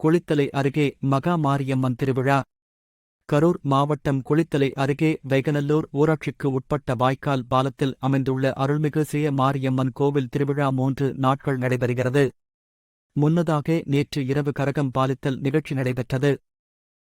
குளித்தலை அருகே மகா மாரியம்மன் திருவிழா. கரூர் மாவட்டம் குளித்தலை அருகே வைகநல்லூர் ஊராட்சிக்கு உட்பட்ட வாய்க்கால் பாலத்தில் அமைந்துள்ள அருள்மிகு சிய மாரியம்மன் கோவில் திருவிழா மூன்று நாட்கள் நடைபெறுகிறது. முன்னதாக நேற்று இரவு கரகம் பாலித்தல் நிகழ்ச்சி நடைபெற்றது.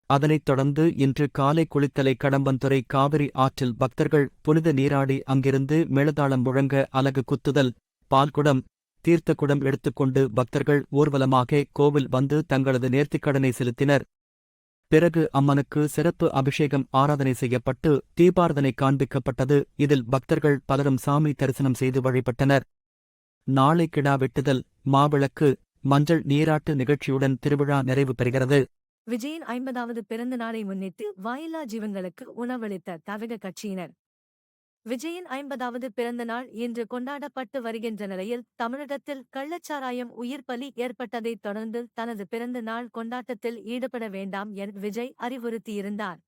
அதனைத் தொடர்ந்து இன்று காலை குளித்தலை கடம்பந்துறை காவிரி ஆற்றில் பக்தர்கள் புனித நீராடி அங்கிருந்து மேளதாளம் முழங்க அலகு குத்துதல் பால்குடம் தீர்த்தக்குடம் எடுத்துக்கொண்டு பக்தர்கள் ஊர்வலமாக கோவில் வந்து தங்களது நேர்த்திக்கடனை செலுத்தினர். பிறகு அம்மனுக்கு சிறப்பு அபிஷேகம் ஆராதனை செய்யப்பட்டு தீபாரதனை காண்பிக்கப்பட்டது. இதில் பக்தர்கள் பலரும் சாமி தரிசனம் செய்து வழிபட்டனர். நாளை கிடா வெட்டுதல் மாவிளக்கு மஞ்சள் நீராட்டு நிகழ்ச்சியுடன் திருவிழா நிறைவு பெறுகிறது. விஜயின் ஐம்பதாவது பிறந்த நாளை முன்னிட்டு வாயில்லா ஜீவன்களுக்கு உணவளித்த தவிக கட்சியினர் விஜயின் ஐம்பதாவது பிறந்த நாள் இன்று கொண்டாடப்பட்டு வருகின்ற நிலையில் தமிழகத்தில் கள்ளச்சாராயம் உயிர் பலி ஏற்பட்டதைத் தொடர்ந்து தனது பிறந்த நாள் கொண்டாட்டத்தில் ஈடுபட வேண்டாம் என விஜய் அறிவுறுத்தியிருந்தார்.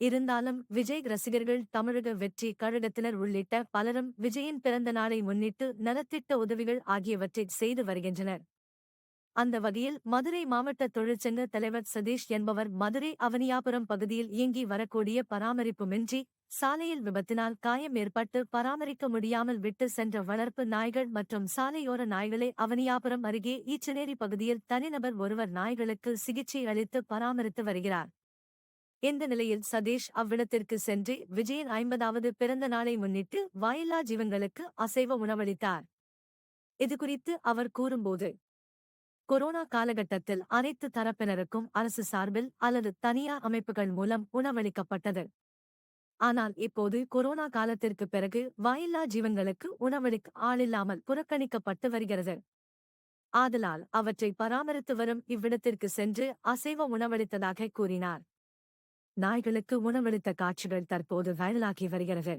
இருந்தாலும் விஜய் ரசிகர்கள் தமிழக வெற்றி கழகத்தினர் உள்ளிட்ட பலரும் விஜயின் பிறந்த நாளை முன்னிட்டு நலத்திட்ட உதவிகள் ஆகியவற்றை செய்து வருகின்றனர். அந்த வகையில் மதுரை மாவட்ட தொழிற்சங்க தலைவர் சதீஷ் என்பவர் மதுரை அவனியாபுரம் பகுதியில் இயங்கி வரக்கூடிய பராமரிப்புமின்றி சாலையில் விபத்தினால் காயம் ஏற்பட்டு பராமரிக்க முடியாமல் விட்டு சென்ற வளர்ப்பு நாய்கள் மற்றும் சாலையோர நாய்களை அவனியாபுரம் அருகே ஈச்சனேரி பகுதியில் தனிநபர் ஒருவர் நாய்களுக்கு சிகிச்சை அளித்து பராமரித்து வருகிறார். இந்த நிலையில் சதீஷ் அவ்விடத்திற்கு சென்று விஜயின் ஐம்பதாவது பிறந்த நாளை முன்னிட்டு வாயில்லா ஜீவங்களுக்கு அசைவ உணவளித்தார். இதுகுறித்து அவர் கூறும்போது கொரோனா காலகட்டத்தில் அனைத்து தரப்பினருக்கும் அரசு சார்பில் அல்லது தனியார் அமைப்புகள் மூலம் உணவளிக்கப்பட்டது. ஆனால் இப்போது கொரோனா காலத்திற்கு பிறகு வாயில்லா ஜீவன்களுக்கு உணவளிக்க ஆளில்லாமல் புறக்கணிக்கப்பட்டு வருகிறது. ஆதலால் அவற்றை பராமரித்து வரும் இவ்விடத்திற்கு சென்று அசைவ உணவளித்ததாக கூறினார். நாய்களுக்கு உணவளித்த காட்சிகள் தற்போது வைரலாகி வருகிறது.